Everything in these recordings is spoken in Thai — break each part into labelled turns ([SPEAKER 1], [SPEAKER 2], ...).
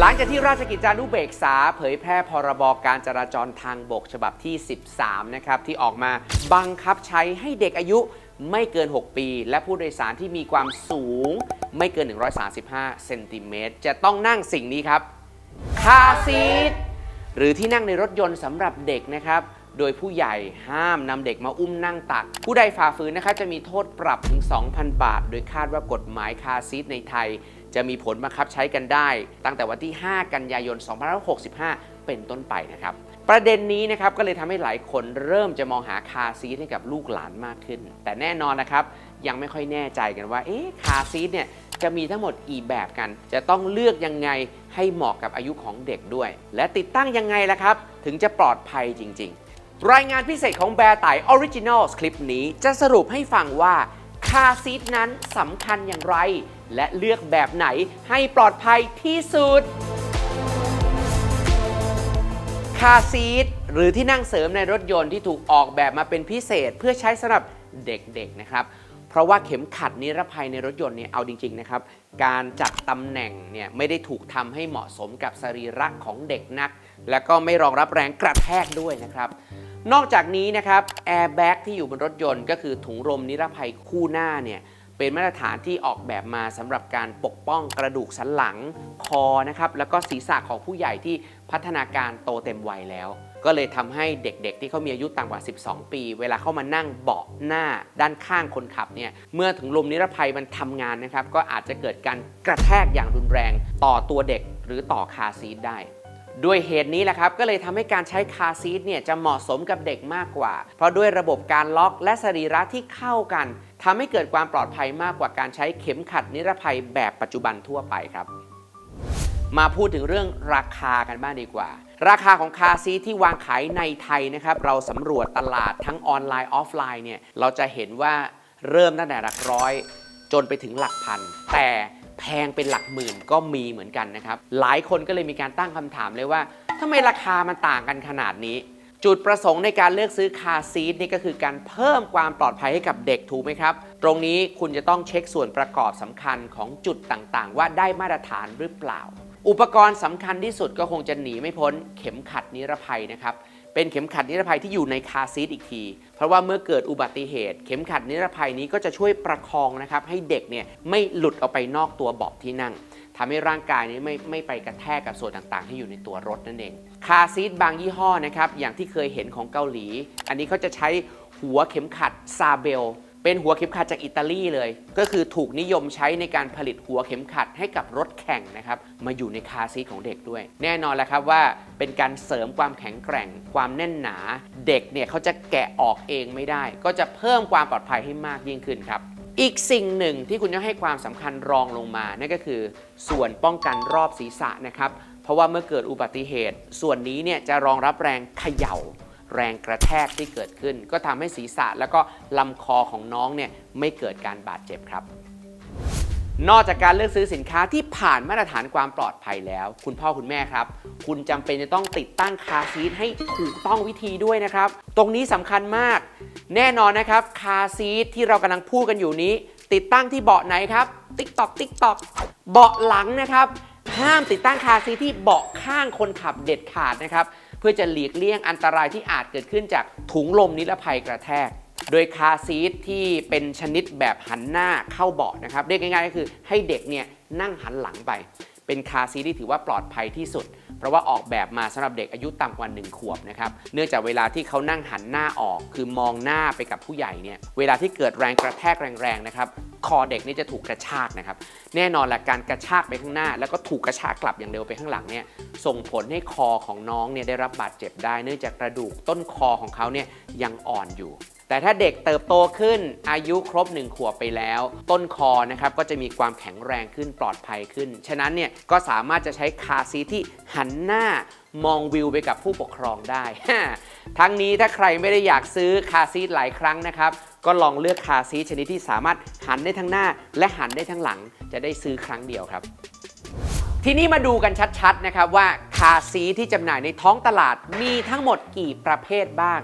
[SPEAKER 1] หลังจากที่ราชกิจจานุเบกษา เผยแพร่พรบการจราจรทางบกฉบับที่ 13 นะครับ ที่ออกมาบังคับใช้ให้เด็กอายุไม่เกิน 6 ปี และผู้โดยสารที่มีความสูงไม่เกิน 135 เซนติเมตรจะต้องนั่งสิ่งนี้ครับ คาซีทหรือที่นั่งในรถยนต์สำหรับเด็กนะครับ โดยผู้ใหญ่ห้ามนำเด็กมาอุ้มนั่งตัก ผู้ใดฝ่าฝืนนะครับจะมีโทษปรับถึง 2,000 บาท โดยคาดว่ากฎหมายคาซีทในไทย จะมีผลบังคับใช้กันได้ ตั้งแต่วันที่ 5 กันยายน 2565 เป็นต้นไปนะครับ ประเด็นนี้นะครับก็เลยทำให้หลายคนเริ่มจะมองหาคาซีทให้กับลูกหลานมากขึ้น แต่แน่นอนนะครับยังไม่ค่อยแน่ใจกันว่าเอ๊ะคาซีทเนี่ยจะมีทั้งหมดกี่แบบกัน จะต้องเลือกยังไงให้เหมาะกับอายุของเด็กด้วย และติดตั้งยังไงล่ะครับ ถึงจะปลอดภัยจริง ๆ รายงานพิเศษของแบร์ไตออริจินอลคลิปนี้จะสรุปให้ฟังว่าคาซีทนั้นสำคัญอย่างไร และเลือกแบบไหนให้ปลอดภัยที่สุด คาซีทหรือที่นั่งเสริมในรถยนต์ที่ถูกออกแบบมาเป็นพิเศษ เพื่อใช้สำหรับเด็กๆนะครับ เพราะว่าเข็มขัดนิรภัยในรถยนต์เนี่ยเอาจริงๆนะครับ การจัดตำแหน่งเนี่ยไม่ได้ถูกทำให้เหมาะสมกับสรีระของเด็กนัก และก็ไม่รองรับแรงกระแทกด้วยนะครับนอกจากนี้นะครับแอร์แบ็กที่อยู่บนรถยนต์ก็คือถุงลมนิรภัยคู่หน้าเนี่ย เป็นมาตรฐานที่ออกแบบมาสำหรับการปกป้องกระดูกสันหลังคอนะครับแล้วก็ศีรษะของผู้ใหญ่ที่พัฒนาการโตเต็มวัยแล้ว ก็เลยทำให้เด็กๆ ที่เขามีอายุต่ำกว่า 12 ปี เวลาเข้ามานั่งเบาะหน้าด้านข้างคนขับเนี่ยเมื่อถึงลมนิรภัยมันทำงานนะครับ ก็อาจจะเกิดการกระแทกอย่างรุนแรง ต่อตัวเด็กหรือต่อคาซีทได้ด้วยเหตุนี้แหละครับ ก็เลยทำให้การใช้คาซีทเนี่ยจะเหมาะสมกับเด็กมากกว่า เพราะด้วยระบบการล็อกและสรีระที่เข้ากัน ทำให้เกิดความปลอดภัยมากกว่าการใช้เข็มขัดนิรภัยแบบปัจจุบันทั่วไปครับ มาพูดถึงเรื่องราคากันบ้างดีกว่า ราคาของคาร์ซีทที่วางขายในไทยนะครับเราสำรวจตลาดทั้งออนไลน์ออฟไลน์เนี่ยเราจะเห็นว่าเริ่มตั้งแต่หลักร้อย จนไปถึงหลักพัน แต่แพงเป็นหลักหมื่นก็มีเหมือนกันนะครับ หลายคนก็เลยมีการตั้งคำถามเลยว่าทำไมราคามันต่างกันขนาดนี้ จุดประสงค์ในการเลือกซื้อคาซีทนี่ก็คือการเพิ่มความปลอดภัยให้กับเด็กถูกไหมครับ ตรงนี้คุณจะต้องเช็คส่วนประกอบสำคัญของจุดต่างๆ ว่าได้มาตรฐานหรือเปล่า อุปกรณ์สำคัญที่สุดก็คงจะหนีไม่พ้น เข็มขัดนิรภัยนะครับเป็นเข็มขัดนิรภัยที่อยู่ในคาซีทอีกที เพราะว่าเมื่อเกิดอุบัติเหตุ เข็มขัดนิรภัยนี้ก็จะช่วยประคองนะครับให้เด็กเนี่ยไม่หลุดออกไปนอกตัวเบาะที่นั่ง ทำให้ร่างกายนี้ไม่ไม่ไปกระแทกกับส่วนต่างๆ ที่อยู่ในตัวรถนั่นเอง คาร์ซีทบางยี่ห้อนะครับ อย่างที่เคยเห็นของเกาหลี อันนี้เขาจะใช้หัวเข็มขัดซาเบล เป็นหัวเข็มขัดจากอิตาลีเลย ก็คือถูกนิยมใช้ในการผลิตหัวเข็มขัดให้กับรถแข่งนะครับ มาอยู่ในคาร์ซีทของเด็กด้วย แน่นอนแล้วครับว่าเป็นการเสริมความแข็งแกร่ง ความแน่นหนา เด็กเนี่ยเขาจะแกะออกเองไม่ได้ ก็จะเพิ่มความปลอดภัยให้มากยิ่งขึ้นครับ อีกสิ่งหนึ่งที่คุณต้องให้ความสำคัญรองลงมานั่นก็คือ ส่วนป้องกันรอบศีรษะนะครับ เพราะว่าเมื่อเกิดอุบัติเหตุ ส่วนนี้เนี่ยจะรองรับแรงเขย่า แรงกระแทกที่เกิดขึ้น ก็ทำให้ศีรษะแล้วก็ลำคอของน้องเนี่ยไม่เกิดการบาดเจ็บครับ นอกจากการเลือกซื้อสินค้าที่ผ่านมาตรฐานความปลอดภัยแล้ว คุณพ่อคุณแม่ครับ คุณจำเป็นจะต้องติดตั้งคาซีทให้ถูกต้องวิธีด้วยนะครับ ตรงนี้สำคัญมาก แน่นอนนะครับคาซีทที่เรากำลังพูดกันอยู่นี้ ติดตั้งที่เบาะไหนครับติ๊กตอกติ๊กตอกเบาะหลังนะครับห้ามติดตั้งคาซีทที่เบาะข้างคนขับเด็ดขาดนะครับ เพื่อจะหลีกเลี่ยงอันตรายที่อาจเกิดขึ้นจากถุงลมนิรภัยกระแทก โดยคาซีทที่เป็นชนิดแบบหันหน้าเข้าเบาะนะครับเรียกง่ายๆก็คือให้เด็กเนี่ยนั่งหันหลังไป เป็นคาซีทที่ถือว่าปลอดภัยที่สุด เพราะว่าออกแบบมาสำหรับเด็กอายุต่ำกว่า 1 ขวบนะครับเนื่องจากเวลาที่เขานั่งหันหน้าออก คือมองหน้าไปกับผู้ใหญ่เนี่ยเวลาที่เกิดแรงกระแทกแรงๆนะครับคอเด็กนี่จะถูกกระชากนะครับแน่นอนแหละการกระชากไปข้างหน้า แล้วก็ถูกกระชากกลับอย่างเร็วไปข้างหลังเนี่ยส่งผลให้คอของน้องเนี่ยได้รับบาดเจ็บได้ เนื่องจากกระดูกต้นคอของเขาเนี่ยยังอ่อนอยู่ แต่ถ้าเด็กเติบโตขึ้นอายุครบ 1 ขวบไปแล้ว ต้นคอนะครับก็จะมีความแข็งแรงขึ้นปลอดภัยขึ้น ฉะนั้นเนี่ยก็สามารถจะใช้คาซีที่หันหน้ามองวิวไปกับผู้ปกครองได้ ทั้งนี้ถ้าใครไม่ได้อยากซื้อคาซีทหลายครั้งนะครับ ก็ลองเลือกคาซีชนิดที่สามารถหันได้ทั้งหน้า และหันได้ทั้งหลัง จะได้ซื้อครั้งเดียวครับ ทีนี้มาดูกันชัดๆนะครับว่าคาซีที่จำหน่ายในท้องตลาดมีทั้งหมดกี่ประเภทบ้าง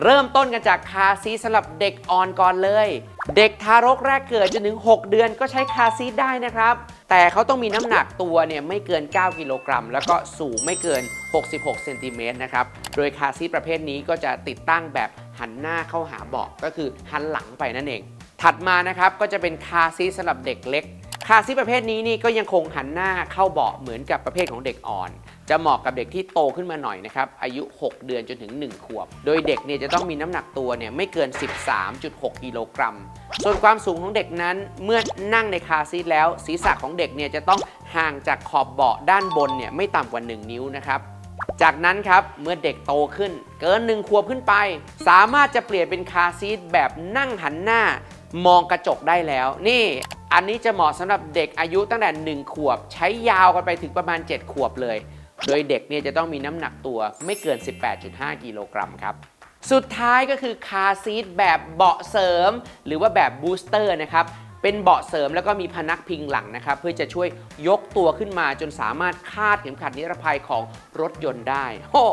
[SPEAKER 1] เริ่มต้นกันจากคาซีสำหรับเด็กอ่อนก่อนเลย เด็กทารกแรกเกิดจนถึง 6 เดือนก็ใช้คาซีได้นะครับ แต่เขาต้องมีน้ำหนักตัวเนี่ยไม่เกิน 9 กิโลกรัม แล้วก็สูงไม่เกิน 66 เซนติเมตรนะครับ โดยคาซีประเภทนี้ก็จะติดตั้งแบบหันหน้าเข้าหาเบาะก็คือหันหลังไปนั่นเอง ถัดมานะครับก็จะเป็นคาซีสำหรับเด็กเล็กคาซีประเภทนี้นี่ก็ยังคงหันหน้าเข้าเบาะเหมือนกับประเภทของเด็กอ่อน จะเหมาะกับเด็กที่โตขึ้นมาหน่อยนะครับ อายุ 6 เดือนจนถึง 1 ขวบ โดยเด็กเนี่ยจะต้องมีน้ำหนักตัวเนี่ยไม่เกิน 13.6 กิโลกรัม ส่วนความสูงของเด็กนั้นเมื่อนั่งในคาซีทแล้ว ศีรษะของเด็กเนี่ยจะต้องห่างจากขอบเบาะด้านบนเนี่ยไม่ต่ำกว่า 1 นิ้วนะครับจากนั้นครับเมื่อเด็กโตขึ้น เกินหนึ่งขวบขึ้นไป สามารถจะเปลี่ยนเป็นคาซีทแบบนั่งหันหน้ามองกระจกได้แล้ว นี่อันนี้จะเหมาะสำหรับเด็กอายุตั้งแต่ 1 ขวบ ใช้ยาวกันไปถึงประมาณ 7 ขวบเลย โดยเด็กเนี่ยจะต้องมีน้ำหนักตัวไม่เกิน 18.5 กิโลกรัมครับ สุดท้ายก็คือคาร์ซีทแบบเบาะเสริม หรือว่าแบบบูสเตอร์นะครับ เป็นเบาะเสริมแล้วก็มีพนักพิงหลังนะครับ เพื่อจะช่วยยกตัวขึ้นมาจนสามารถคาดเข็มขัดนิรภัยของรถยนต์ได้โอ้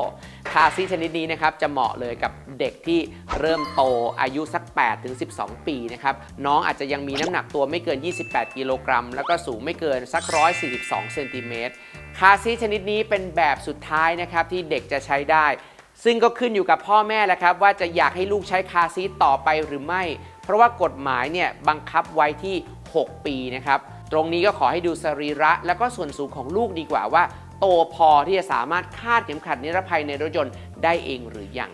[SPEAKER 1] คาซีชนิดนี้นะครับจะเหมาะเลยกับเด็กที่เริ่มโตอายุสัก8ถึง12 ปีนะครับ น้องอาจจะยังมีน้ำหนักตัวไม่เกิน 28 กิโลกรัม แล้วก็สูงไม่เกินสัก 142 เซนติเมตรคาซีชนิดนี้เป็นแบบสุดท้ายนะครับที่เด็กจะใช้ได้ ซึ่งก็ขึ้นอยู่กับพ่อแม่แหละครับว่าจะอยากให้ลูกใช้คาซีต่อไปหรือไม่ ราะว่ากฎหมายเนี่ยบังคับไว้ที่ 6 ปีนะครับ ตรงนี้ก็ขอให้ดูสรีระ แล้วก็ส่วนสูงของลูกดีกว่าว่า โตพอที่จะสามารถคาดเข็มขัดนิรภัยในรถยนต์ได้เองหรือยัง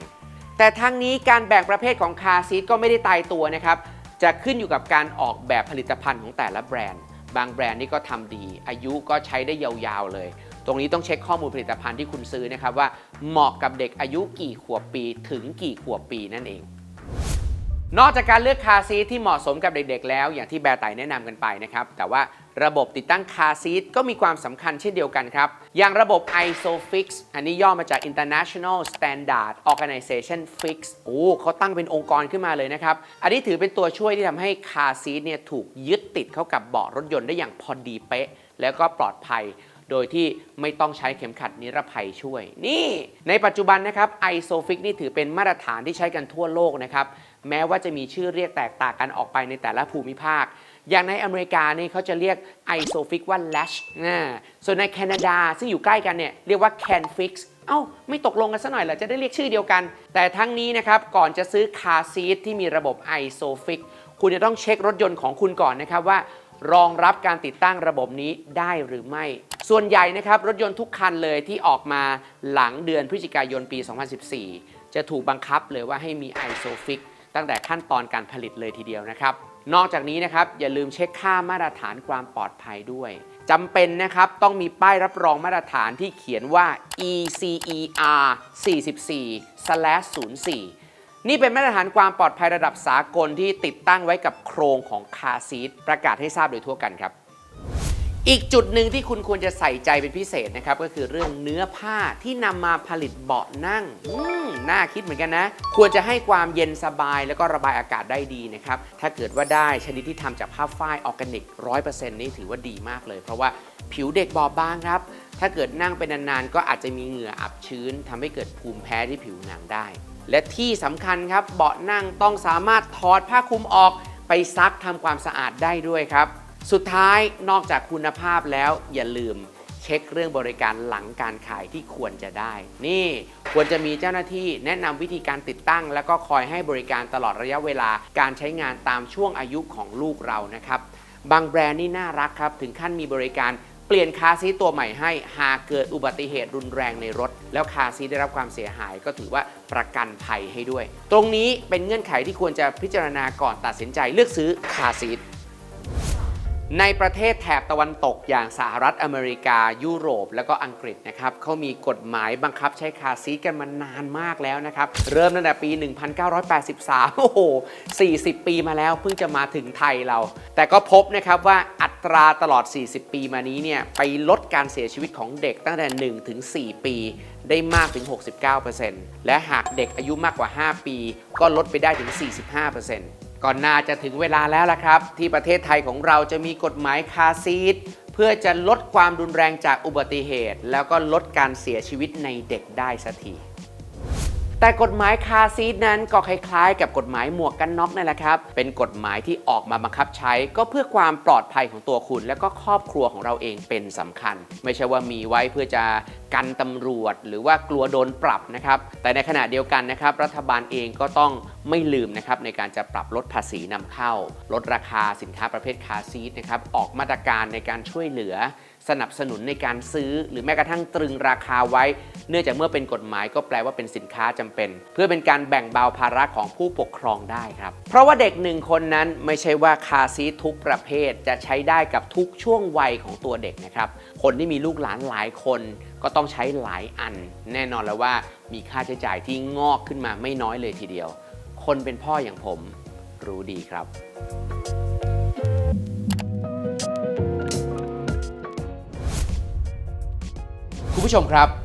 [SPEAKER 1] แต่ทั้งนี้การแบ่งประเภทของคาร์ซีทก็ไม่ได้ตายตัวนะครับ จะขึ้นอยู่กับการออกแบบผลิตภัณฑ์ของแต่ละแบรนด์ บางแบรนด์นี่ก็ทำดี อายุก็ใช้ได้ยาวๆเลย ตรงนี้ต้องเช็คข้อมูลผลิตภัณฑ์ที่คุณซื้อนะครับว่าเหมาะกับเด็กอายุกี่ขวบปีถึงกี่ขวบปีนั่นเอง นอกจากการเลือกคาซีทที่เหมาะสมกับเด็กๆ แล้ว อย่างที่แบร์ไตแนะนำกันไปนะครับ แต่ว่าระบบติดตั้งคาซีทก็มีความสำคัญเช่นเดียวกันครับ อย่างระบบ ISOFIX อันนี้ย่อมาจาก International Standard Organization Fix โอ้เขาตั้งเป็นองค์กรขึ้นมาเลยนะครับ อันนี้ถือเป็นตัวช่วยที่ทำให้คาซีทเนี่ยถูกยึดติดเข้ากับเบาะรถยนต์ได้อย่างพอดีเป๊ะ แล้วก็ปลอดภัย โดยที่ไม่ต้องใช้เข็มขัดนิรภัยช่วย นี่ ในปัจจุบันนะครับ ISOFIX นี่ถือเป็นมาตรฐานที่ใช้กันทั่วโลกนะครับแม้ว่าจะมีชื่อเรียกแตกต่างกันออกไปในแต่ละภูมิภาค อย่างในอเมริกานี่เขาจะเรียก ISOFIX ว่า Lash นะส่วนในแคนาดาซึ่งอยู่ใกล้กันเนี่ยเรียกว่า CanFix เอ้า ไม่ตกลงกันซะหน่อยเหรอจะได้เรียกชื่อเดียวกัน แต่ทั้งนี้นะครับ ก่อนจะซื้อคาร์ซีทที่มีระบบ ISOFIX คุณจะต้องเช็ครถยนต์ของคุณก่อนนะครับว่า รองรับการติดตั้งระบบนี้ได้หรือไม่ ส่วนใหญ่นะครับรถยนต์ทุกคันเลยที่ออกมาหลังเดือนพฤศจิกายนปี 2014 จะถูกบังคับเลยว่าให้มี ISOFIX ตั้งแต่ขั้นตอนการผลิตเลยทีเดียวนะครับ นอกจากนี้นะครับอย่าลืมเช็คค่ามาตรฐานความปลอดภัยด้วยจำเป็นนะครับต้องมีป้ายรับรองมาตรฐานที่เขียนว่า ECER 44/04 นี่เป็นมาตรฐานความปลอดภัยระดับสากลที่ติดตั้งไว้กับโครงของคาซีทประกาศให้ทราบโดยทั่วกันครับ อีกจุดหนึ่งที่คุณควรจะใส่ใจเป็นพิเศษนะครับ ก็คือเรื่องเนื้อผ้าที่นำมาผลิตเบาะนั่งอืมน่าคิดเหมือนกันนะ ควรจะให้ความเย็นสบายแล้วก็ระบายอากาศได้ดีนะครับ ถ้าเกิดว่าได้ชนิดที่ทำจากผ้าฝ้ายออร์แกนิก 100%นี่ถือว่าดีมากเลย เพราะว่าผิวเด็กบอบบางครับ ถ้าเกิดนั่งเป็นนานๆ ก็อาจจะมีเหงื่ออับชื้นทำให้เกิดภูมิแพ้ที่ผิวหนังได้ และที่สำคัญครับเบาะนั่งต้องสามารถถอดผ้าคลุมออกไปซักทำความสะอาดได้ด้วยครับ สุดท้ายนอกจากคุณภาพแล้วอย่าลืมเช็คเรื่องบริการหลังการขายที่ควรจะได้ นี่ควรจะมีเจ้าหน้าที่แนะนำวิธีการติดตั้ง แล้วก็คอยให้บริการตลอดระยะเวลาการใช้งานตามช่วงอายุของลูกเรานะครับ บางแบรนด์นี่น่ารักครับ ถึงขั้นมีบริการเปลี่ยนคาซีตัวใหม่ให้ หากเกิดอุบัติเหตุรุนแรงในรถ แล้วคาซีได้รับความเสียหายก็ถือว่าประกันภัยให้ด้วย ตรงนี้เป็นเงื่อนไขที่ควรจะพิจารณาก่อนตัดสินใจเลือกซื้อคาซีท ในประเทศแถบตะวันตกอย่างสหรัฐอเมริกา ยุโรป แล้วก็อังกฤษนะครับเขามีกฎหมายบังคับใช้คาซีทกันมานานมากแล้วนะครับ เริ่มตั้งแต่ปี 1983 โอ้โห 40 ปีมาแล้วเพิ่งจะมาถึงไทยเรา แต่ก็พบนะครับว่าอัตราตลอด 40 ปีมานี้เนี่ยไปลดการเสียชีวิตของเด็กตั้งแต่ 1 ถึง 4 ปีได้มากถึง 69%และหากเด็กอายุมากกว่า 5 ปี ก็ลดไปได้ถึง 45% ก็น่าจะถึงเวลาแล้วล่ะครับ ที่ประเทศไทยของเราจะมีกฎหมายคาซีทเพื่อจะลดความรุนแรงจากอุบัติเหตุ แล้วก็ลดการเสียชีวิตในเด็กได้สักที แต่กฎหมายคาร์ซีทนั้นก็คล้ายๆ กับกฎหมายหมวกกันน็อกนั่นแหละครับ เป็นกฎหมายที่ออกมาบังคับใช้ ก็เพื่อความปลอดภัยของตัวคุณ และก็ครอบครัวของเราเองเป็นสำคัญ ไม่ใช่ว่ามีไว้เพื่อจะกันตำรวจ หรือว่ากลัวโดนปรับนะครับ แต่ในขณะเดียวกันนะครับ รัฐบาลเองก็ต้องไม่ลืมนะครับในการจะปรับลดภาษีนำเข้า ลดราคาสินค้าประเภทคาร์ซีทนะครับออกมาตรการในการช่วยเหลือ สนับสนุนในการซื้อ หรือแม้กระทั่งตรึงราคาไว้ เนื่องจากเมื่อเป็นกฎหมายก็แปลว่าเป็นสินค้าจำเป็น เพื่อเป็นการแบ่งเบาภาระของผู้ปกครองได้ครับ เพราะว่าเด็กหนึ่งคนนั้นไม่ใช่ว่าคาซีทุกประเภทจะใช้ได้กับทุกช่วงวัยของตัวเด็กนะครับ คนที่มีลูกหลานหลายคนก็ต้องใช้หลายอัน แน่นอนแล้วว่ามีค่าใช้จ่ายที่งอกขึ้นมาไม่น้อยเลยทีเดียว คนเป็นพ่ออย่างผมรู้ดีครับคุณผู้ชมครับ